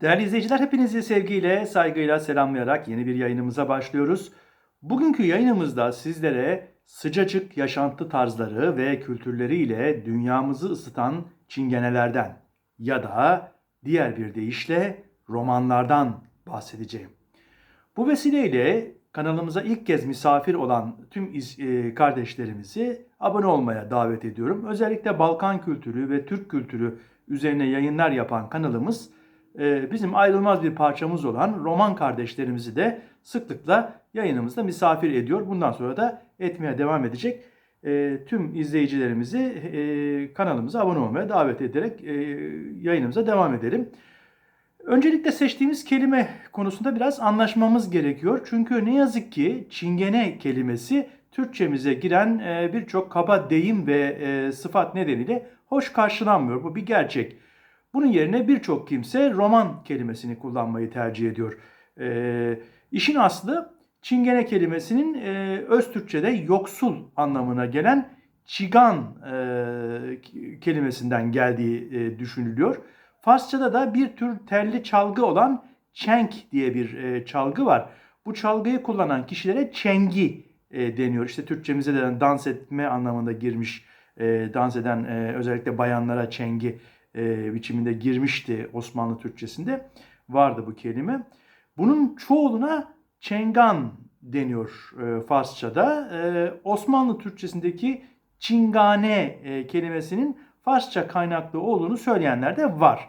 Değerli izleyiciler hepinizi sevgiyle, saygıyla selamlayarak yeni bir yayınımıza başlıyoruz. Bugünkü yayınımızda sizlere sıcacık yaşantı tarzları ve kültürleriyle dünyamızı ısıtan çingenelerden ya da diğer bir deyişle romanlardan bahsedeceğim. Bu vesileyle kanalımıza ilk kez misafir olan tüm e, kardeşlerimizi abone olmaya davet ediyorum. Özellikle Balkan kültürü ve Türk kültürü üzerine yayınlar yapan kanalımız bizim ayrılmaz bir parçamız olan roman kardeşlerimizi de sıklıkla yayınımızda misafir ediyor. Bundan sonra da etmeye devam edecek. E, Tüm izleyicilerimizi e, kanalımıza abone olmaya davet ederek e, yayınımıza devam edelim. Öncelikle seçtiğimiz kelime konusunda biraz anlaşmamız gerekiyor. Çünkü ne yazık ki çingene kelimesi Türkçemize giren birçok kaba deyim ve sıfat nedeniyle hoş karşılanmıyor. Bu bir gerçek. Bunun yerine birçok kimse roman kelimesini kullanmayı tercih ediyor. E, işin aslı çingene kelimesinin e, öz Türkçe'de yoksul anlamına gelen çigan e, kelimesinden geldiği e, düşünülüyor. Farsçada da bir tür telli çalgı olan çenk diye bir e, çalgı var. Bu çalgıyı kullanan kişilere çengi e, deniyor. İşte Türkçemize de dans etme anlamında girmiş, e, dans eden e, özellikle bayanlara çengi e, biçiminde girmişti Osmanlı Türkçesinde. Vardı bu kelime. Bunun çoğuluna çengan deniyor e, Farsçada. E, Osmanlı Türkçesindeki çingane e, kelimesinin Farsça kaynaklı olduğunu söyleyenler de var.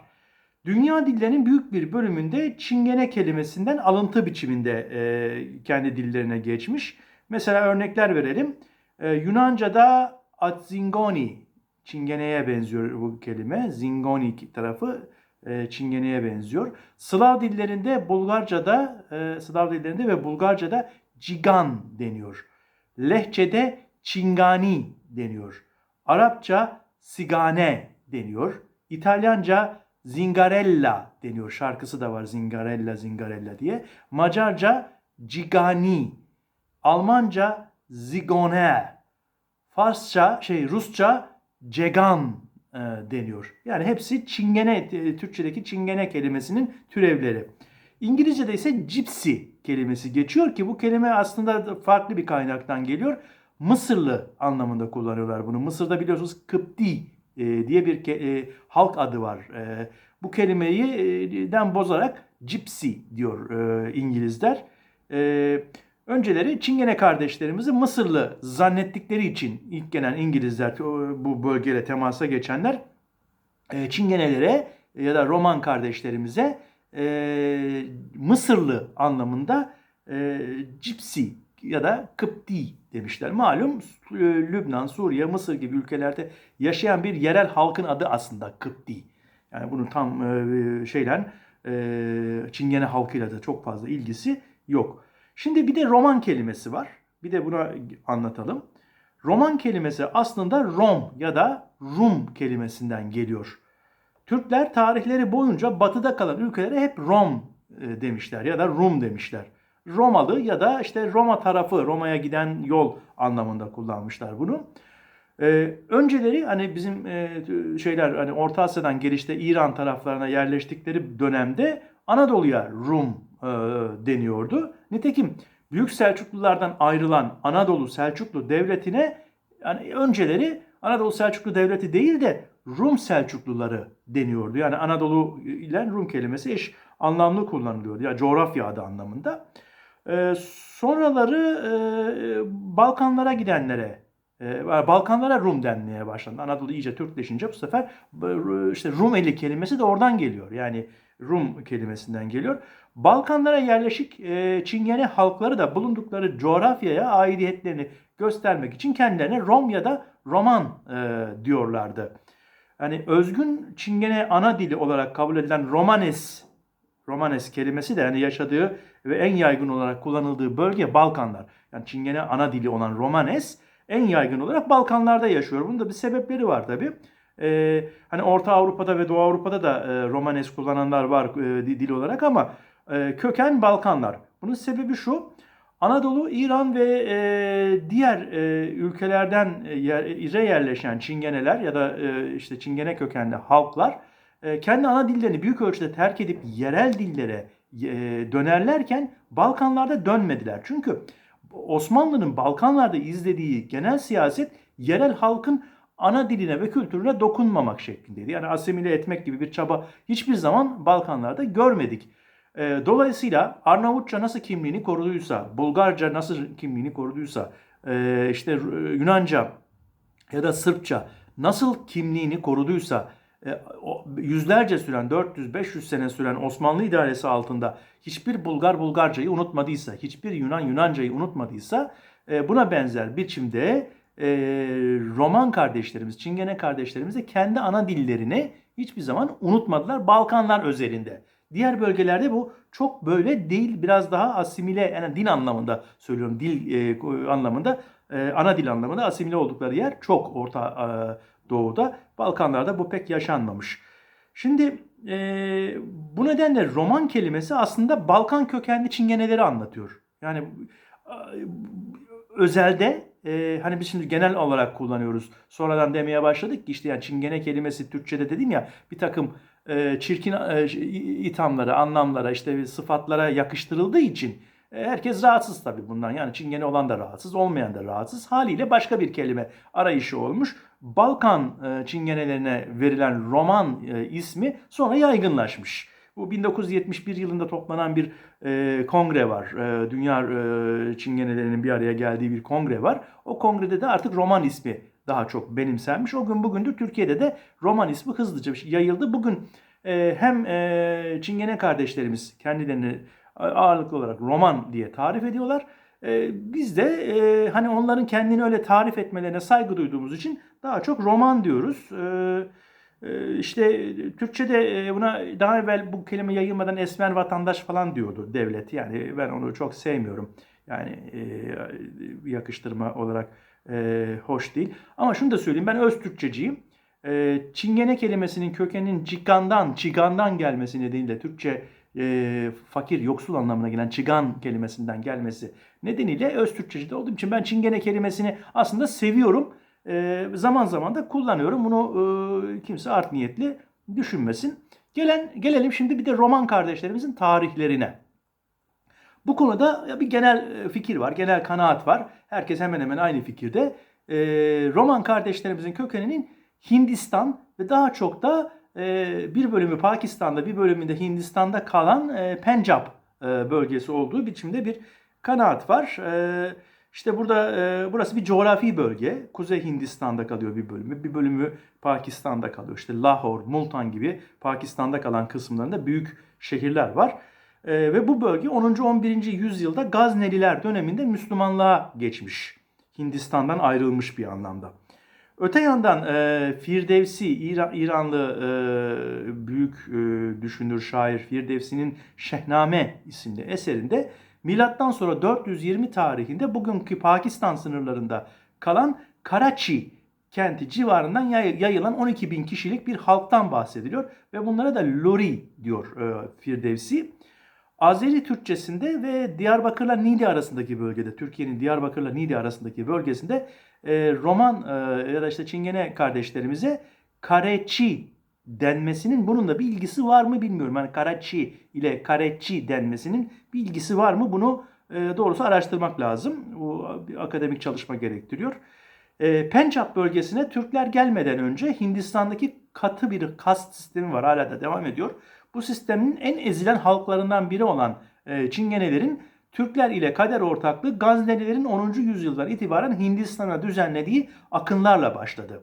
Dünya dillerinin büyük bir bölümünde çingene kelimesinden alıntı biçiminde e, kendi dillerine geçmiş. Mesela örnekler verelim. E, Yunanca'da atzingoni, çingeneye benziyor bu kelime. Zingoni tarafı e, çingeneye benziyor. Slav dillerinde Bulgarca'da, e, Slav dillerinde ve Bulgarca'da cigan deniyor. Lehçede çingani deniyor. Arapça sigane deniyor. İtalyanca zingarella deniyor. Şarkısı da var zingarella zingarella diye. Macarca cigani. Almanca zigone. Farsça şey Rusça cegan e, deniyor. Yani hepsi çingene e, Türkçedeki çingene kelimesinin türevleri. İngilizce'de ise gypsy kelimesi geçiyor ki bu kelime aslında farklı bir kaynaktan geliyor. Mısırlı anlamında kullanıyorlar bunu. Mısır'da biliyorsunuz Kıpti e, diye bir e, halk adı var. E, bu kelimeyi e, den bozarak gypsy diyor e, İngilizler. E, önceleri Çingene kardeşlerimizi Mısırlı zannettikleri için ilk gelen İngilizler bu bölgeye temasa geçenler e, Çingenelere ya da Roman kardeşlerimize e, Mısırlı anlamında e, Gypsy ya da Kıpti demişler. Malum Lübnan, Suriye, Mısır gibi ülkelerde yaşayan bir yerel halkın adı aslında Kıpti. Yani bunun tam şeyle e, Çingene halkıyla da çok fazla ilgisi yok. Şimdi bir de roman kelimesi var. Bir de buna anlatalım. Roman kelimesi aslında Rom ya da Rum kelimesinden geliyor. Türkler tarihleri boyunca batıda kalan ülkelere hep Rom e, demişler ya da Rum demişler. Romalı ya da işte Roma tarafı, Roma'ya giden yol anlamında kullanmışlar bunu. Ee, önceleri hani bizim e, şeyler hani Orta Asya'dan gelişte İran taraflarına yerleştikleri dönemde Anadolu'ya Rum e, deniyordu. Nitekim Büyük Selçuklulardan ayrılan Anadolu Selçuklu Devleti'ne yani önceleri Anadolu Selçuklu Devleti değil de Rum Selçukluları deniyordu. Yani Anadolu ile Rum kelimesi eş anlamlı kullanılıyordu. Yani coğrafya adı anlamında. Ee, sonraları e, Balkanlara gidenlere e, Balkanlara Rum denmeye başlandı. Anadolu iyice Türkleşince bu sefer e, işte Rumeli kelimesi de oradan geliyor. Yani Rum kelimesinden geliyor. Balkanlara yerleşik e, Çingene halkları da bulundukları coğrafyaya aidiyetlerini göstermek için kendilerine Rom ya da Roman e, diyorlardı. Yani özgün Çingene ana dili olarak kabul edilen Romanes Romanes kelimesi de yani yaşadığı ve en yaygın olarak kullanıldığı bölge Balkanlar. Yani Çingene ana dili olan Romanes en yaygın olarak Balkanlarda yaşıyor. Bunun da bir sebepleri var tabi. Ee, hani Orta Avrupa'da ve Doğu Avrupa'da da e, Romanes kullananlar var e, dil olarak ama e, köken Balkanlar. Bunun sebebi şu. Anadolu, İran ve e, diğer e, ülkelerden e, yer, yerleşen Çingeneler ya da e, işte Çingene kökenli halklar e, kendi ana dillerini büyük ölçüde terk edip yerel dillere e, dönerlerken Balkanlarda dönmediler. Çünkü Osmanlı'nın Balkanlarda izlediği genel siyaset yerel halkın ana diline ve kültürüne dokunmamak şeklindeydi. Yani asimile etmek gibi bir çaba hiçbir zaman Balkanlarda görmedik. E, dolayısıyla Arnavutça nasıl kimliğini koruduysa, Bulgarca nasıl kimliğini koruduysa, e, işte Yunanca ya da Sırpça nasıl kimliğini koruduysa, e, yüzlerce süren 400-500 sene süren Osmanlı idaresi altında hiçbir Bulgar Bulgarcayı unutmadıysa, hiçbir Yunan Yunancayı unutmadıysa e, buna benzer biçimde e, Roman kardeşlerimiz, Çingene kardeşlerimiz de kendi ana dillerini hiçbir zaman unutmadılar Balkanlar özelinde. Diğer bölgelerde bu çok böyle değil, biraz daha asimile, yani din anlamında söylüyorum, dil e, anlamında, e, ana dil anlamında asimile oldukları yer çok Orta e, Doğu'da. Balkanlarda bu pek yaşanmamış. Şimdi e, bu nedenle roman kelimesi aslında Balkan kökenli çingeneleri anlatıyor. Yani e, özelde e, hani biz şimdi genel olarak kullanıyoruz. Sonradan demeye başladık ki işte yani çingene kelimesi Türkçe'de dedim ya bir takım e, çirkin e, ithamlara, anlamlara, işte sıfatlara yakıştırıldığı için e, herkes rahatsız tabii bundan. Yani çingene olan da rahatsız, olmayan da rahatsız. Haliyle başka bir kelime arayışı olmuş. Balkan e, çingenelerine verilen roman e, ismi sonra yaygınlaşmış. Bu 1971 yılında toplanan bir e, kongre var. E, dünya e, çingenelerinin bir araya geldiği bir kongre var. O kongrede de artık roman ismi daha çok benimsenmiş. O gün bugündür Türkiye'de de roman ismi hızlıca yayıldı. Bugün e, hem e, çingene kardeşlerimiz kendilerini ağırlıklı olarak roman diye tarif ediyorlar. E, biz de e, hani onların kendini öyle tarif etmelerine saygı duyduğumuz için daha çok roman diyoruz. E, e, işte Türkçe'de e, buna daha evvel bu kelime yayılmadan esmer vatandaş falan diyordu devlet. Yani ben onu çok sevmiyorum. Yani e, yakıştırma olarak e, hoş değil. Ama şunu da söyleyeyim ben öz Türkçeciyim. Çingene kelimesinin kökeninin cigandan, çigandan gelmesi nedeniyle Türkçe fakir, yoksul anlamına gelen çıgan kelimesinden gelmesi nedeniyle öz Türkçe'de olduğum için ben çingene kelimesini aslında seviyorum. E, zaman zaman da kullanıyorum. Bunu e, kimse art niyetli düşünmesin. Gelen Gelelim şimdi bir de roman kardeşlerimizin tarihlerine. Bu konuda bir genel fikir var, genel kanaat var. Herkes hemen hemen aynı fikirde. E, roman kardeşlerimizin kökeninin Hindistan ve daha çok da ee, bir bölümü Pakistan'da bir bölümünde Hindistan'da kalan e, Pencap e, bölgesi olduğu biçimde bir kanaat var. E, işte burada burası bir coğrafi bölge. Kuzey Hindistan'da kalıyor bir bölümü. Bir bölümü Pakistan'da kalıyor. İşte Lahore, Multan gibi Pakistan'da kalan kısımlarında büyük şehirler var. ve bu bölge 10. 11. yüzyılda Gazneliler döneminde Müslümanlığa geçmiş. Hindistan'dan ayrılmış bir anlamda. Öte yandan e, Firdevsi, İran, İranlı e, büyük e, düşünür, şair Firdevsi'nin Şehname isimli eserinde milattan sonra 420 tarihinde bugünkü Pakistan sınırlarında kalan Karachi kenti civarından yayılan 12 bin kişilik bir halktan bahsediliyor ve bunlara da Lori diyor e, Firdevsi. Azeri Türkçesinde ve Diyarbakır'la Niğde arasındaki bölgede, Türkiye'nin Diyarbakır'la Niğde arasındaki bölgesinde e, Roman e, ya da işte Çingene kardeşlerimize Kareçi denmesinin bunun da bir ilgisi var mı bilmiyorum. Yani Karachi ile Kareçi denmesinin bir ilgisi var mı bunu e, doğrusu araştırmak lazım. Bu bir akademik çalışma gerektiriyor. E, Pencap bölgesine Türkler gelmeden önce Hindistan'daki katı bir kast sistemi var. Hala da devam ediyor. Bu sistemin en ezilen halklarından biri olan e, Çingenelerin Türkler ile kader ortaklığı Gaznelilerin 10. yüzyıldan itibaren Hindistan'a düzenlediği akınlarla başladı.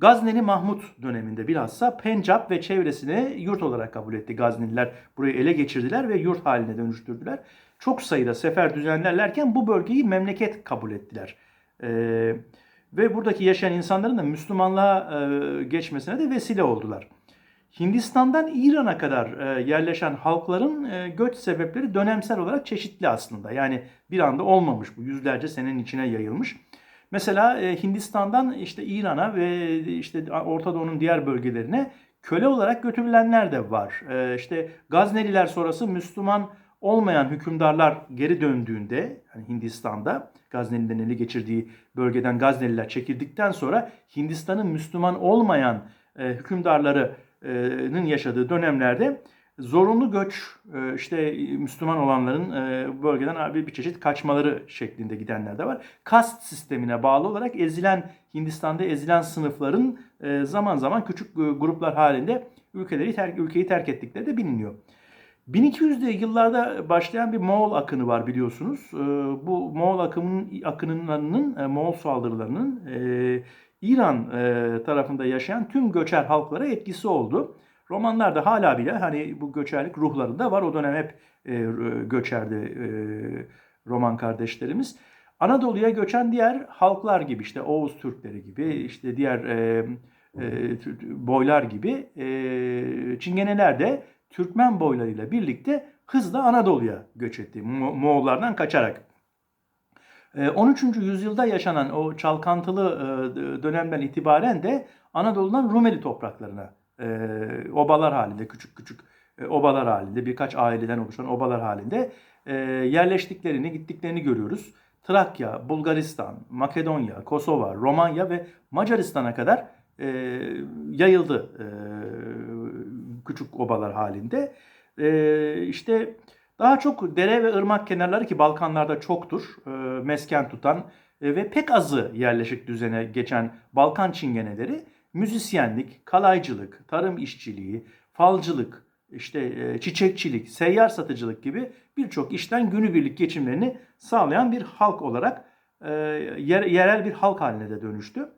Gazneli Mahmut döneminde bilhassa Pencap ve çevresini yurt olarak kabul etti Gazneliler. Burayı ele geçirdiler ve yurt haline dönüştürdüler. Çok sayıda sefer düzenlerlerken bu bölgeyi memleket kabul ettiler. Ee, ve buradaki yaşayan insanların da Müslümanlığa e, geçmesine de vesile oldular. Hindistan'dan İran'a kadar e, yerleşen halkların e, göç sebepleri dönemsel olarak çeşitli aslında. Yani bir anda olmamış bu yüzlerce senenin içine yayılmış. Mesela e, Hindistan'dan işte İran'a ve işte Orta Doğu'nun diğer bölgelerine köle olarak götürülenler de var. İşte Gazneliler sonrası Müslüman olmayan hükümdarlar geri döndüğünde yani Hindistan'da Gaznelilerin ele geçirdiği bölgeden Gazneliler çekildikten sonra Hindistan'ın Müslüman olmayan hükümdarları Osmanlı'nın yaşadığı dönemlerde zorunlu göç e, işte Müslüman olanların e, bölgeden bir çeşit kaçmaları şeklinde gidenler de var. Kast sistemine bağlı olarak ezilen Hindistan'da ezilen sınıfların e, zaman zaman küçük e, gruplar halinde ülkeleri terk, ülkeyi terk ettikleri de biliniyor. 1200'lü yıllarda başlayan bir Moğol akını var biliyorsunuz. E, Bu Moğol akımının akınının, e, Moğol saldırılarının e, İran e, tarafında yaşayan tüm göçer halklara etkisi oldu. Romanlar da hala bile hani bu göçerlik ruhlarında var. O dönem hep e, göçerdi e, Roman kardeşlerimiz. Anadolu'ya göçen diğer halklar gibi işte Oğuz Türkleri gibi işte diğer e, e, boylar gibi e, Çingeneler de Türkmen boylarıyla birlikte hızla Anadolu'ya göç etti Mo- Moğollardan kaçarak. E, 13. yüzyılda yaşanan o çalkantılı e, dönemden itibaren de Anadolu'dan Rumeli topraklarına e, obalar halinde, küçük küçük e, obalar halinde, birkaç aileden oluşan obalar halinde e, yerleştiklerini, gittiklerini görüyoruz. Trakya, Bulgaristan, Makedonya, Kosova, Romanya ve Macaristan'a kadar e, yayıldı e, küçük obalar halinde. E, işte daha çok dere ve ırmak kenarları ki Balkanlarda çoktur e, mesken tutan e, ve pek azı yerleşik düzene geçen Balkan çingeneleri müzisyenlik, kalaycılık, tarım işçiliği, falcılık, işte e, çiçekçilik, seyyar satıcılık gibi birçok işten günübirlik geçimlerini sağlayan bir halk olarak e, yer, yerel bir halk haline de dönüştü.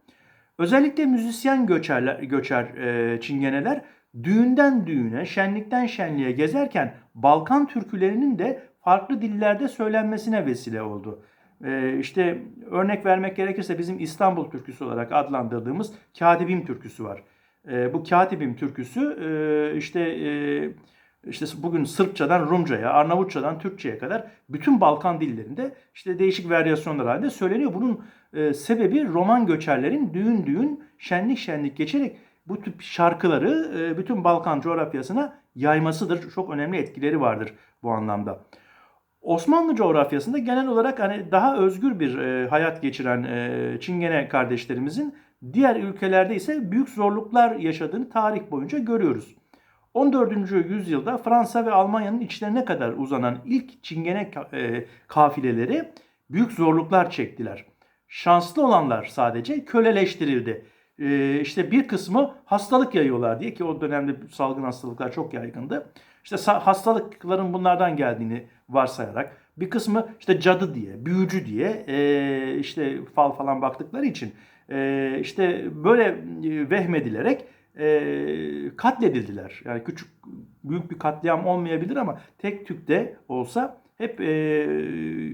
Özellikle müzisyen göçerler, göçer e, çingeneler düğünden düğüne, şenlikten şenliğe gezerken Balkan türkülerinin de farklı dillerde söylenmesine vesile oldu. Ee, işte örnek vermek gerekirse bizim İstanbul türküsü olarak adlandırdığımız Katibim türküsü var. Ee, bu Katibim türküsü e, işte e, işte bugün Sırpçadan Rumca'ya, Arnavutçadan Türkçe'ye kadar bütün Balkan dillerinde işte değişik varyasyonlar halinde söyleniyor. Bunun e, sebebi Roman göçerlerin düğün düğün, şenlik şenlik geçerek bu tip şarkıları bütün Balkan coğrafyasına yaymasıdır. Çok önemli etkileri vardır bu anlamda. Osmanlı coğrafyasında genel olarak hani daha özgür bir e, hayat geçiren e, Çingene kardeşlerimizin diğer ülkelerde ise büyük zorluklar yaşadığını tarih boyunca görüyoruz. 14. yüzyılda Fransa ve Almanya'nın içlerine kadar uzanan ilk Çingene e, kafileleri büyük zorluklar çektiler. Şanslı olanlar sadece köleleştirildi. E, işte bir kısmı hastalık yayıyorlar diye ki o dönemde salgın hastalıklar çok yaygındı. İşte hastalıkların bunlardan geldiğini varsayarak bir kısmı işte cadı diye, büyücü diye e, işte fal falan baktıkları için e, işte böyle e, vehmedilerek katledildiler. Yani küçük büyük bir katliam olmayabilir ama tek tükte olsa hep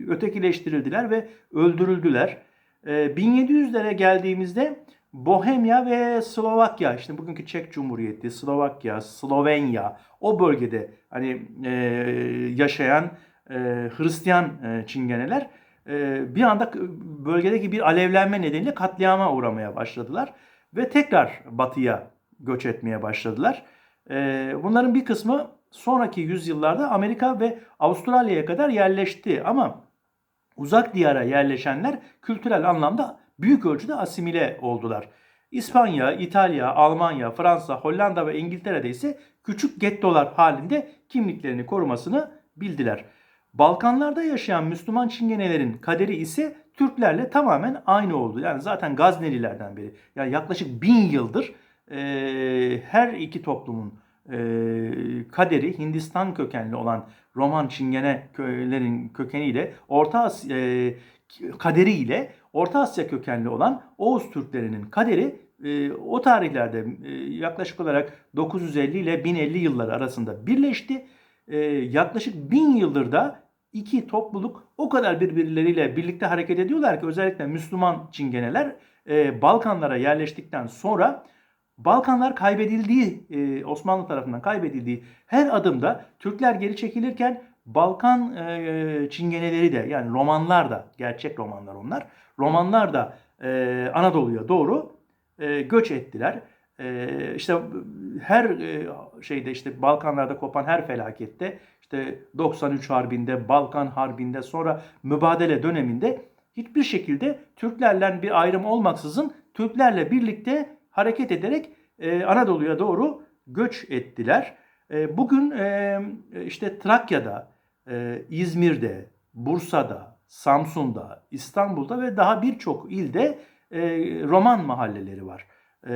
ötekileştirildiler ve öldürüldüler. E, 1700'lere geldiğimizde Bohemya ve Slovakya, işte bugünkü Çek Cumhuriyeti, Slovakya, Slovenya o bölgede hani e, yaşayan e, Hristiyan e, Çingeneler e, bir anda bölgedeki bir alevlenme nedeniyle katliama uğramaya başladılar ve tekrar batıya göç etmeye başladılar. E, bunların bir kısmı sonraki yüzyıllarda Amerika ve Avustralya'ya kadar yerleşti ama uzak diyara yerleşenler kültürel anlamda büyük ölçüde asimile oldular. İspanya, İtalya, Almanya, Fransa, Hollanda ve İngiltere'de ise küçük gettolar halinde kimliklerini korumasını bildiler. Balkanlarda yaşayan Müslüman Çingenelerin kaderi ise Türklerle tamamen aynı oldu. Yani zaten Gaznelilerden beri yani yaklaşık bin yıldır e, her iki toplumun e, kaderi Hindistan kökenli olan Roman Çingene köylerin kökeniyle Orta Asya e, kaderiyle Orta Asya kökenli olan Oğuz Türklerinin kaderi e, o tarihlerde e, yaklaşık olarak 950 ile 1050 yılları arasında birleşti. E, yaklaşık 1000 yıldır da iki topluluk o kadar birbirleriyle birlikte hareket ediyorlar ki özellikle Müslüman çingeneler e, Balkanlara yerleştikten sonra Balkanlar kaybedildiği, Osmanlı tarafından kaybedildiği her adımda Türkler geri çekilirken Balkan e, çingeneleri de yani romanlar da gerçek romanlar onlar. Romanlar da e, Anadolu'ya doğru e, göç ettiler. E, işte her e, şeyde işte Balkanlarda kopan her felakette işte 93 Harbi'nde, Balkan Harbi'nde sonra mübadele döneminde hiçbir şekilde Türklerle bir ayrım olmaksızın Türklerle birlikte hareket ederek e, Anadolu'ya doğru göç ettiler. E, bugün e, işte Trakya'da, e, İzmir'de, Bursa'da, Samsun'da, İstanbul'da ve daha birçok ilde e, roman mahalleleri var. E,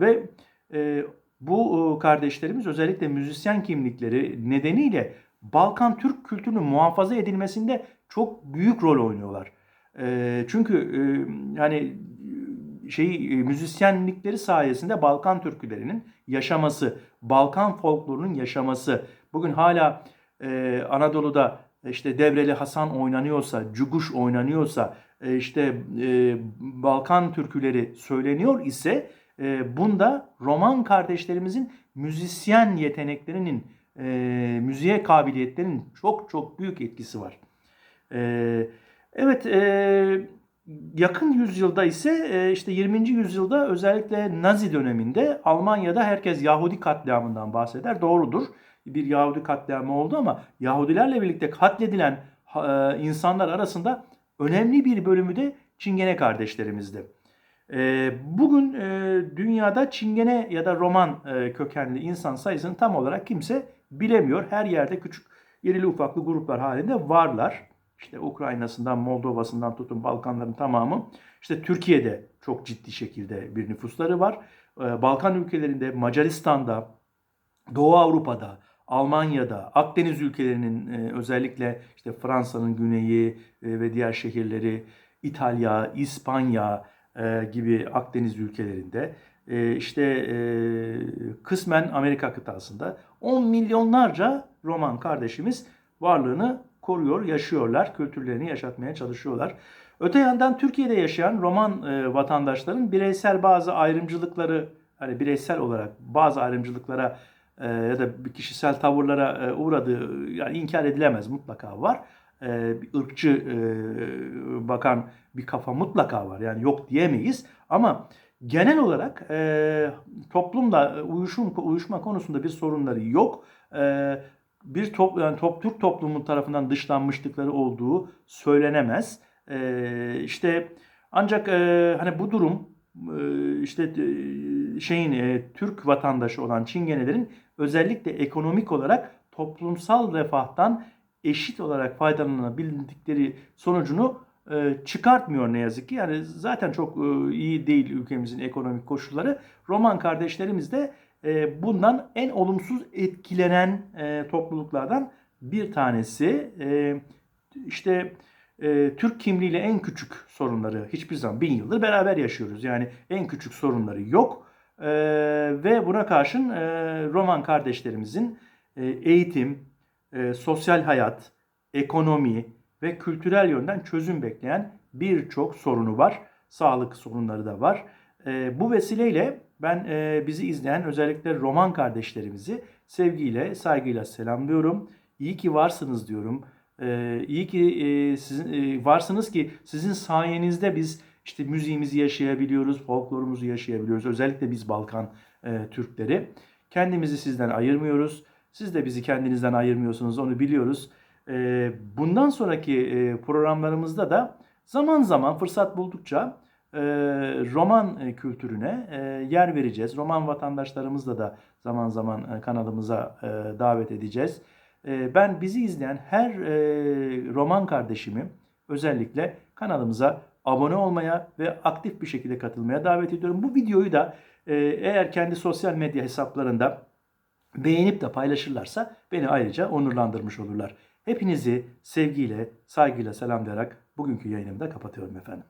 ve e, bu e, kardeşlerimiz özellikle müzisyen kimlikleri nedeniyle Balkan Türk kültürünün muhafaza edilmesinde çok büyük rol oynuyorlar. E, çünkü e, yani şey müzisyenlikleri sayesinde Balkan türkülerinin yaşaması, Balkan folklorunun yaşaması. Bugün hala e, Anadolu'da işte Devreli Hasan oynanıyorsa, Cuguş oynanıyorsa, e, işte e, Balkan türküleri söyleniyor ise e, bunda Roman kardeşlerimizin müzisyen yeteneklerinin, e, müziğe kabiliyetlerinin çok çok büyük etkisi var. E, evet, e, yakın yüzyılda ise e, işte 20. yüzyılda özellikle Nazi döneminde Almanya'da herkes Yahudi katliamından bahseder. Doğrudur. Bir Yahudi katliamı oldu ama Yahudilerle birlikte katledilen e, insanlar arasında önemli bir bölümü de Çingene kardeşlerimizdi. E, bugün dünyada Çingene ya da Roman kökenli insan sayısını tam olarak kimse bilemiyor. Her yerde küçük yerili ufaklı gruplar halinde varlar. İşte Ukrayna'sından, Moldova'sından tutun Balkanların tamamı. İşte Türkiye'de çok ciddi şekilde bir nüfusları var. Balkan ülkelerinde, Macaristan'da, Doğu Avrupa'da, Almanya'da, Akdeniz ülkelerinin e, özellikle işte Fransa'nın güneyi e, ve diğer şehirleri, İtalya, İspanya e, gibi Akdeniz ülkelerinde, işte kısmen Amerika kıtasında 10 milyonlarca Roman kardeşimiz varlığını koruyor, yaşıyorlar, kültürlerini yaşatmaya çalışıyorlar. Öte yandan Türkiye'de yaşayan Roman vatandaşların bireysel bazı ayrımcılıkları, hani bireysel olarak bazı ayrımcılıklara e, ya da bir kişisel tavırlara e, uğradığı yani inkar edilemez mutlaka var. E, bir ırkçı e, bakan bir kafa mutlaka var. Yani yok diyemeyiz ama genel olarak e, toplumla uyuşum uyuşma konusunda bir sorunları yok. E, bir top, yani top, Türk toplumu tarafından dışlanmışlıkları olduğu söylenemez. İşte ancak e, hani bu durum işte şeyin Türk vatandaşı olan Çingenelerin özellikle ekonomik olarak toplumsal refahtan eşit olarak faydalanabildikleri sonucunu e, çıkartmıyor ne yazık ki. Yani zaten çok e, iyi değil ülkemizin ekonomik koşulları. Roman kardeşlerimiz de e, bundan en olumsuz etkilenen topluluklardan bir tanesi. İşte Türk kimliğiyle en küçük sorunları hiçbir zaman bin yıldır beraber yaşıyoruz. Yani en küçük sorunları yok. Ve buna karşın Roman kardeşlerimizin eğitim, sosyal hayat, ekonomi ve kültürel yönden çözüm bekleyen birçok sorunu var. Sağlık sorunları da var. bu vesileyle ben e, bizi izleyen özellikle Roman kardeşlerimizi sevgiyle, saygıyla selamlıyorum. İyi ki varsınız diyorum. E, iyi ki e, sizin e, varsınız ki sizin sayenizde biz işte müziğimizi yaşayabiliyoruz, folklorumuzu yaşayabiliyoruz. Özellikle biz Balkan e, Türkleri. Kendimizi sizden ayırmıyoruz. Siz de bizi kendinizden ayırmıyorsunuz onu biliyoruz. E, bundan sonraki e, programlarımızda da zaman zaman fırsat buldukça e, roman e, kültürüne e, yer vereceğiz. Roman vatandaşlarımızla da zaman zaman kanalımıza davet edeceğiz. Ben bizi izleyen her roman kardeşimi özellikle kanalımıza abone olmaya ve aktif bir şekilde katılmaya davet ediyorum. Bu videoyu da eğer kendi sosyal medya hesaplarında beğenip de paylaşırlarsa beni ayrıca onurlandırmış olurlar. Hepinizi sevgiyle, saygıyla selamlayarak bugünkü yayınımı da kapatıyorum efendim.